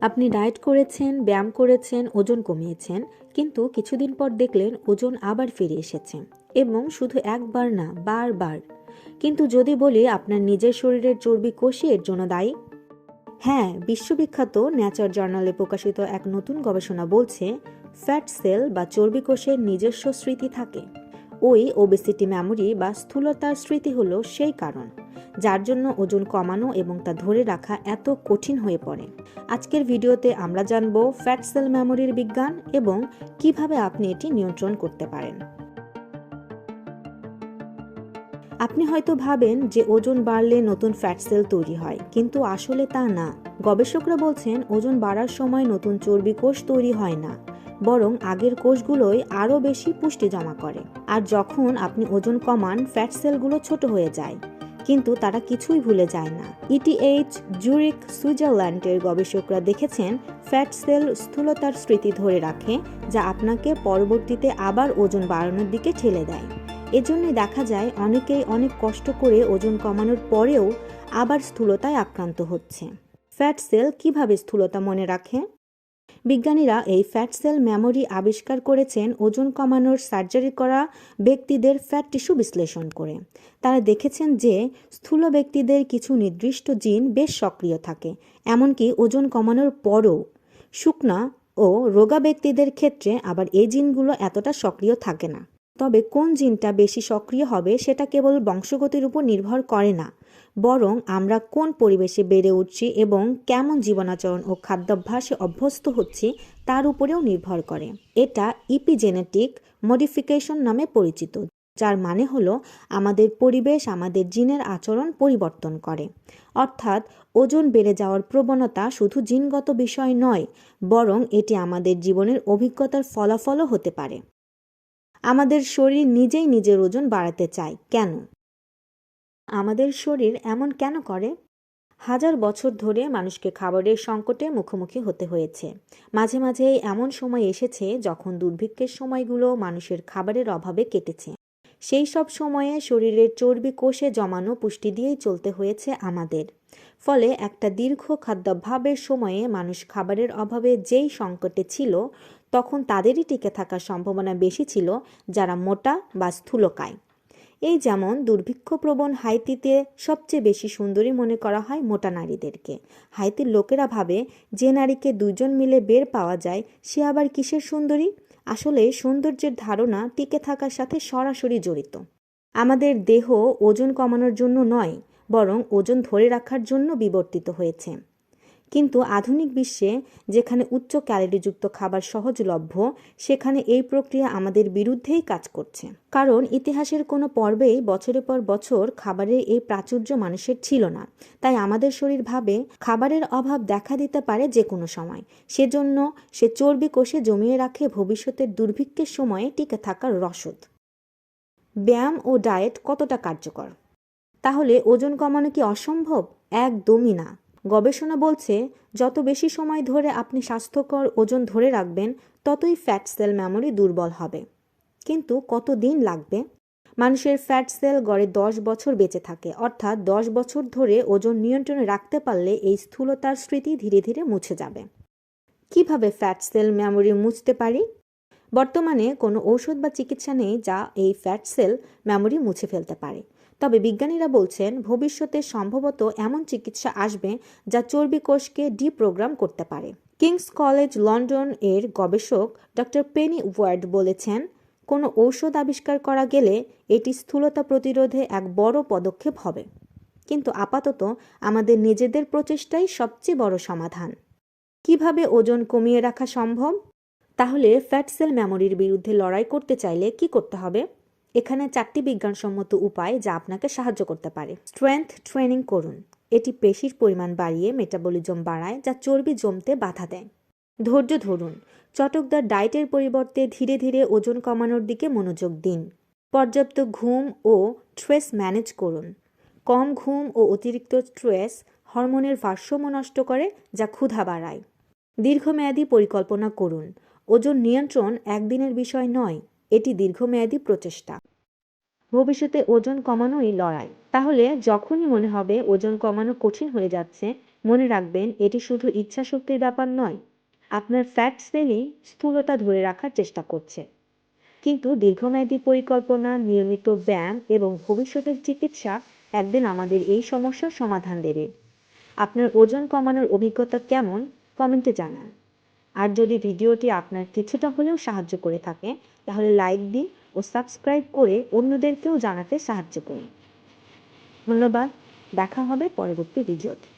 আপনি ডায়েট করেছেন, ব্যায়াম করেছেন, ওজন কমিয়েছেন, কিন্তু কিছুদিন পর দেখলেন ওজন আবার ফিরে এসেছে এবং শুধু একবার না, বারবার। কিন্তু যদি বলি আপনার নিজের শরীরের চর্বি কোষই এর জন্য দায়ী? হ্যাঁ বিশ্ববিখ্যাত ন্যাচার জার্নালে প্রকাশিত এক নতুন গবেষণা বলছে ফ্যাট সেল বা চর্বি কোষের নিজস্ব স্মৃতি থাকে। ওই ওবেসিটি মেমোরি বা স্থূলতার স্মৃতি হলো সেই কারণ। যার জন্য ওজন কমানো এবং তা ধরে রাখা এত কঠিন হয়ে পড়ে। আজকের ভিডিওতে আমরা জানব ফ্যাট সেল মেমোরির বিজ্ঞান এবং কীভাবে আপনি এটি নিয়ন্ত্রণ করতে পারেন। আপনি হয়তো ভাবেন যে ওজন বাড়লে নতুন ফ্যাট সেল তৈরি হয়, কিন্তু আসলে তা না। গবেষকরা বলছেন ওজন বাড়ার সময় নতুন চর্বি কোষ তৈরি হয় না, বরং আগের কোষগুলোই আরও বেশি পুষ্টি জমা করে। আর যখন আপনি ওজন কমান ফ্যাট সেলগুলো ছোট হয়ে যায় কিন্তু তারা কিছুই ভুলে যায় না। ইটিএইচ জুরিক সুইজারল্যান্ডের গবেষকরা দেখেছেন ফ্যাট সেল স্থূলতার স্মৃতি ধরে রাখে, যা আপনাকে পরবর্তীতে আবার ওজন বাড়ানোর দিকে ঠেলে দেয়। এজন্যই দেখা যায়, অনেকেই অনেক কষ্ট করে ওজন কমানোর পরেও আবার স্থূলতায় আক্রান্ত হচ্ছে। ফ্যাট সেল কীভাবে স্থূলতা মনে রাখে? বিজ্ঞানীরা এই ফ্যাট সেল মেমোরি আবিষ্কার করেছেন ওজন কমানোর সার্জারি করা ব্যক্তিদের ফ্যাট টিস্যু বিশ্লেষণ করে। তারা দেখেছেন যে স্থূল ব্যক্তিদের কিছু নির্দিষ্ট জিন বেশ সক্রিয় থাকে, এমনকি ওজন কমানোর পরও। শুকনা ও রোগা ব্যক্তিদের ক্ষেত্রে আবার এই জিনগুলো এতটা সক্রিয় থাকে না। তবে কোন জিনটা বেশি সক্রিয় হবে সেটা কেবল বংশগতির উপর নির্ভর করে না, বরং আমরা কোন পরিবেশে বেড়ে উঠছি এবং কেমন জীবনাচরণ ও খাদ্যাভ্যাসে অভ্যস্ত হচ্ছি তার উপরেও নির্ভর করে। এটা ইপিজেনেটিক মডিফিকেশন নামে পরিচিত, যার মানে হলো আমাদের পরিবেশ আমাদের জিনের আচরণ পরিবর্তন করে। অর্থাৎ ওজন বেড়ে যাওয়ার প্রবণতা শুধু জিনগত বিষয় নয়, বরং এটি আমাদের জীবনের অভিজ্ঞতার ফলাফলও হতে পারে। আমাদের শরীর নিজেই নিজের ওজন বাড়াতে চায়। কেন? আমাদের শরীর এমন কেন করে? হাজার বছর ধরে মানুষকে খাবারের সংকটে মুখোমুখি হতে হয়েছে। মাঝে মাঝে এমন সময় এসেছে যখন দুর্ভিক্ষের সময়গুলো মানুষের খাবারের অভাবে কেটেছে। সেই সব সময়ে শরীরের চর্বি কোষে জমানো পুষ্টি দিয়েই চলতে হয়েছে আমাদের। ফলে একটা দীর্ঘ খাদ্যাভাবের সময়ে মানুষ খাবারের অভাবে যেই সংকটে ছিল, তখন তাদেরই টিকে থাকার সম্ভাবনা বেশি ছিল যারা মোটা বা স্থূলকায়। এই যেমন দুর্ভিক্ষপ্রবণ হাইতিতে সবচেয়ে বেশি সুন্দরী মনে করা হয় মোটা নারীদেরকে। হাইতির লোকেরা ভাবে, যে নারীকে দুজন মিলে বের পাওয়া যায়, সে আবার কিসের সুন্দরী? আসলে সৌন্দর্যের ধারণা টিকে থাকার সাথে সরাসরি জড়িত। আমাদের দেহ ওজন কমানোর জন্য নয় বরং ওজন ধরে রাখার জন্য বিবর্তিত হয়েছে। কিন্তু আধুনিক বিশ্বে যেখানে উচ্চ ক্যালোরিযুক্ত খাবার সহজলভ্য, সেখানে এই প্রক্রিয়া আমাদের বিরুদ্ধেই কাজ করছে। কারণ ইতিহাসের কোনো পর্বেই বছরের পর বছর খাবারের এই প্রাচুর্য মানুষের ছিল না। তাই আমাদের শরীর ভাবে খাবারের অভাব দেখা দিতে পারে যে কোনো সময়। সেজন্য সে চর্বি কোষে জমিয়ে রাখে ভবিষ্যতের দুর্ভিক্ষের সময়ে টিকে থাকার রসদ। ব্যায়াম ও ডায়েট কতটা কার্যকর? তাহলে ওজন কমানো কি অসম্ভব? একদমই না। গবেষণা বলছে, যত বেশি সময় ধরে আপনি স্বাস্থ্যকর ওজন ধরে রাখবেন, ততই ফ্যাট সেল মেমোরি দুর্বল হবে। কিন্তু কত দিন লাগবে? মানুষের ফ্যাট সেল গড়ে দশ বছর বেঁচে থাকে, অর্থাৎ দশ বছর ধরে ওজন নিয়ন্ত্রণে রাখতে পারলে এই স্থূলতার স্মৃতি ধীরে ধীরে মুছে যাবে। কীভাবে ফ্যাট সেল মেমোরি মুছতে পারি? বর্তমানে কোনো ঔষধ বা চিকিৎসা নেই যা এই ফ্যাট সেল মেমোরি মুছে ফেলতে পারে। তবে বিজ্ঞানীরা বলছেন, ভবিষ্যতে সম্ভবত এমন চিকিৎসা আসবে যা চর্বি কোষকে ডিপ্রোগ্রাম করতে পারে। কিংস কলেজ লন্ডন এর গবেষক ডক্টর পেনি ওয়ার্ড বলেছেন, কোনো ঔষধ আবিষ্কার করা গেলে এটি স্থূলতা প্রতিরোধে এক বড় পদক্ষেপ হবে। কিন্তু আপাতত আমাদের নিজেদের প্রচেষ্টাই সবচেয়ে বড় সমাধান। কীভাবে ওজন কমিয়ে রাখা সম্ভব? তাহলে ফ্যাট সেল মেমোরির বিরুদ্ধে লড়াই করতে চাইলে কি করতে হবে? এখানে চারটি বিজ্ঞানসম্মত উপায় যা আপনাকে সাহায্য করতে পারে। স্ট্রেংথ ট্রেনিং করুন। এটি পেশির পরিমাণ বাড়িয়ে মেটাবলিজম বাড়ায় যা চর্বি জমতে বাধা দেয়। ধৈর্য ধরুন। চটকদার ডায়েটের পরিবর্তে ধীরে ধীরে ওজন কমানোর দিকে মনোযোগ দিন। পর্যাপ্ত ঘুম ও স্ট্রেস ম্যানেজ করুন। কম ঘুম ও অতিরিক্ত স্ট্রেস হরমোনের ভারসাম্য নষ্ট করে, যা ক্ষুধা বাড়ায়। দীর্ঘমেয়াদী পরিকল্পনা করুন। ওজন নিয়ন্ত্রণ একদিনের বিষয় নয়। এটি দীর্ঘমেয়াদী প্রচেষ্টা। ভবিষ্যতে ওজন কমানোই লড়াই। তাহলে যখনই মনে হবে ওজন কমানো কঠিন হয়ে যাচ্ছে, মনে রাখবেন এটি শুধু ইচ্ছাশক্তির ব্যাপার নয়, আপনার ফ্যাট সেলই স্থূলতা ধরে রাখার চেষ্টা করছে। কিন্তু দীর্ঘমেয়াদী পরিকল্পনা, নিয়মিত ব্যায়াম এবং ভবিষ্যতের চিকিৎসা একদিন আমাদের এই সমস্যার সমাধান দেবে। আপনার ওজন কমানোর অভিজ্ঞতা কেমন? কমেন্টে জানান। আর যদি ভিডিওটি আপনার কিছুটা হলেও সাহায্য করে থাকে, তাহলে লাইক দিন ও সাবস্ক্রাইব করে অন্যদেরকেও জানাতে সাহায্য করুন। ধন্যবাদ, দেখা হবে পরবর্তী ভিডিওতে।